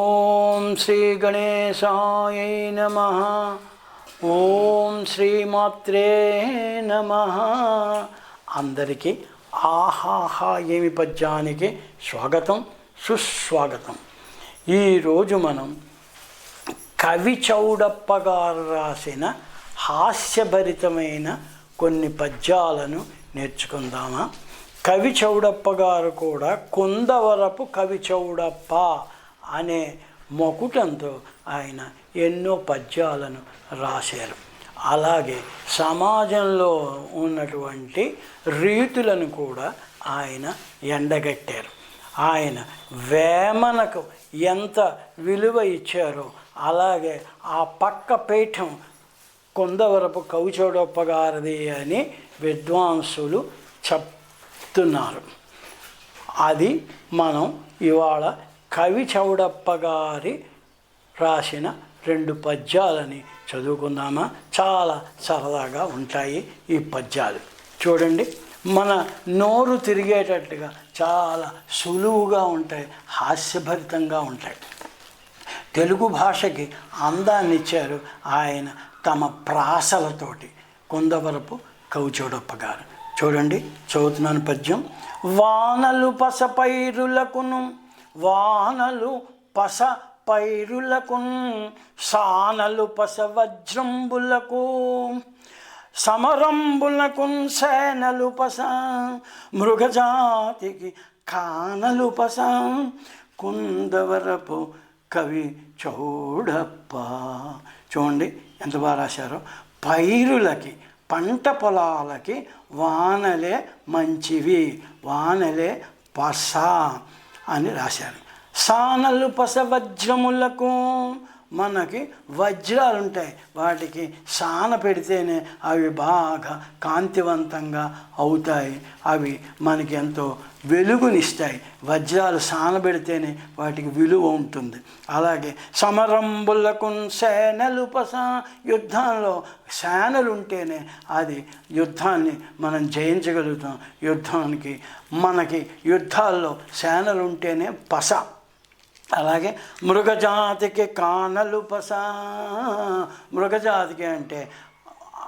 ఓం శ్రీ గణేశాయ నమ. ఓం శ్రీమాత్రే నమ. అందరికీ ఆహాహా ఏమి పద్యానికి స్వాగతం సుస్వాగతం. ఈరోజు మనం కవి చౌడప్ప గారు రాసిన హాస్యభరితమైన కొన్ని పద్యాలను నేర్చుకుందామా. కవి చౌడప్ప గారు కూడా కుందవరపు కవి చౌడప్ప అనే మొకుటంతో ఆయన ఎన్నో పద్యాలను రాశారు. అలాగే సమాజంలో ఉన్నటువంటి రీతులను కూడా ఆయన ఎండగట్టారు. ఆయన వేమనకు ఎంత విలువ ఇచ్చారో అలాగే ఆ పక్క పీఠం కొందవరపు కవిచోడప్ప గారిది అని విద్వాంసులు చెప్తున్నారు. అది మనం ఇవాళ కవి చౌడప్ప గారి రాసిన రెండు పద్యాలని చదువుకుందామా? చాలా సరదాగా ఉంటాయి ఈ పద్యాలు. చూడండి మన నోరు తిరిగేటట్టుగా చాలా సులువుగా ఉంటాయి హాస్యభరితంగా ఉంటాయి. తెలుగు భాషకి అందాన్ని ఇచ్చారు ఆయన తమ ప్రాసలతోటి. కొందవరపు కవిచోడప్ప గారు. చూడండి చదువుతున్నాను పద్యం. వానలు పసపైరులకును పైరులకును వానలు పస పైరులకున్ సానలు పస వజ్రంబులకు సమరంబులకున్ సేనలు పస మృగజాతికి కానలు పస. కుందవరపు కవి చౌడప్ప. చూడండి ఎంత బాగా రాశారో. పైరులకి పంట పొలాలకి వానలే మంచివి వానలే పస. అని రాశారు. సానలు పసవజ్రములకు మనకి వజ్రాలు ఉంటాయి వాటికి సాన పెడితేనే అవి బాగా కాంతివంతంగా అవుతాయి. అవి మనకి ఎంతో వెలుగునిస్తాయి. వజ్రాలు సానబెడితేనే వాటికి విలువ ఉంటుంది. అలాగే సమరంబులకు సేనలు పస యుద్ధంలో సేనలు ఉంటేనే అది యుద్ధాన్ని మనం జయించగలుగుతాం. యుద్ధానికి మనకి యుద్ధాల్లో సేనలు ఉంటేనే పస. అలాగే మృగజాతికి కానలు పసా. మృగజాతికి అంటే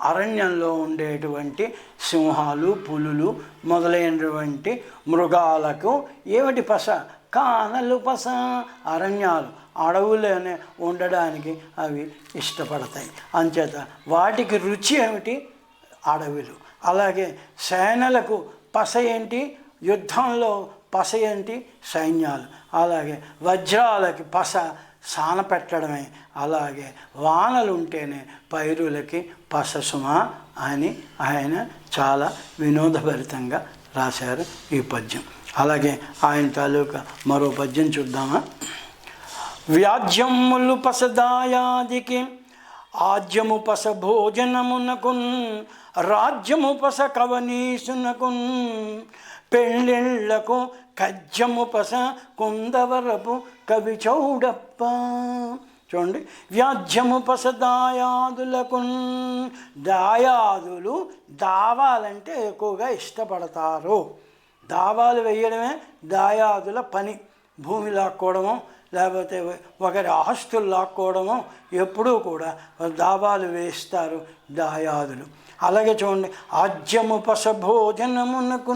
అరణ్యంలో ఉండేటువంటి సింహాలు పులులు మొదలైనటువంటి మృగాలకు ఏమిటి పస? కానలు పస. అరణ్యాలు అడవులోనే ఉండడానికి అవి ఇష్టపడతాయి. అంచేత వాటికి రుచి ఏమిటి? అడవులు. అలాగే సేనలకు పస ఏంటి? యుద్ధంలో పస ఏంటి? సైన్యాలు. అలాగే వజ్రాలకి పస సాన పెట్టడమే. అలాగే వానలు ఉంటేనే పైరులకి పస సుమ అని ఆయన చాలా వినోదభరితంగా రాశారు ఈ పద్యం. అలాగే ఆయన తాలూకా మరో పద్యం చూద్దామా? వ్యాజ్యములు పసదాయాదికి ఆజ్యము పస భోజనమునకున్ రాజ్యము పస కవనీసునకున్ పెళ్ళిళ్ళకు కజ్జము పస కుందవరపు కవి చౌడప్ప. చూడండి. వ్యాజ్యము పస దాయాదులకు దాయాదులు దావాలంటే ఎక్కువగా ఇష్టపడతారు. దావాలు వేయడమే దాయాదుల పని. భూమి లాక్కోవడము లేకపోతే ఒకరి ఆస్తులు లాక్కోవడము ఎప్పుడూ కూడా దావాలు వేస్తారు దాయాదులు. అలాగే చూడండి. ఆజ్యము పస భోజనమునకు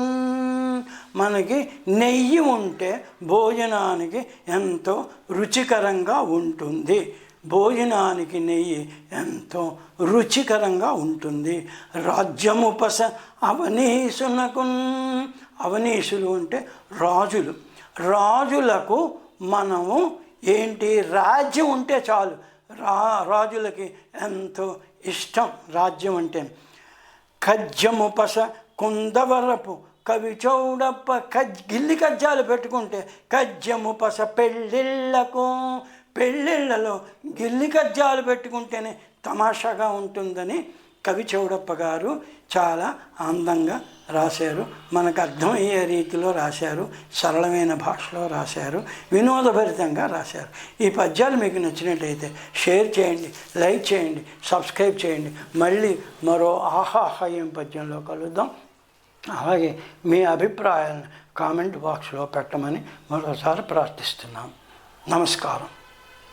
మనకి నెయ్యి ఉంటే భోజనానికి ఎంతో రుచికరంగా ఉంటుంది. భోజనానికి నెయ్యి ఎంతో రుచికరంగా ఉంటుంది. రాజ్యముపస అవనీసునకు అవనీసులు అంటే రాజులు. రాజులకు మనము ఏంటి? రాజ్యం ఉంటే చాలు. రా రాజులకి ఎంతో ఇష్టం రాజ్యం అంటే. ఖజ్యముపస కుందవరపు కవి చౌడప్ప కజ్ గిల్లి కజ్జాలు పెట్టుకుంటే కజ్జము పస పెళ్ళిళ్ళకు పెళ్ళిళ్ళలో గిల్లి కజ్జాలు పెట్టుకుంటేనే తమాషాగా ఉంటుందని కవి చౌడప్ప గారు చాలా అందంగా రాశారు. మనకు అర్థమయ్యే రీతిలో రాశారు. సరళమైన భాషలో రాశారు. వినోదభరితంగా రాశారు. ఈ పద్యాలు మీకు నచ్చినట్టయితే షేర్ చేయండి లైక్ చేయండి సబ్స్క్రైబ్ చేయండి. మళ్ళీ మరో ఆహాహయం పద్యంలో కలుద్దాం. అలాగే మీ అభిప్రాయాలను కామెంట్ బాక్స్లో పెట్టమని మరోసారి ప్రార్థిస్తున్నాం. నమస్కారం.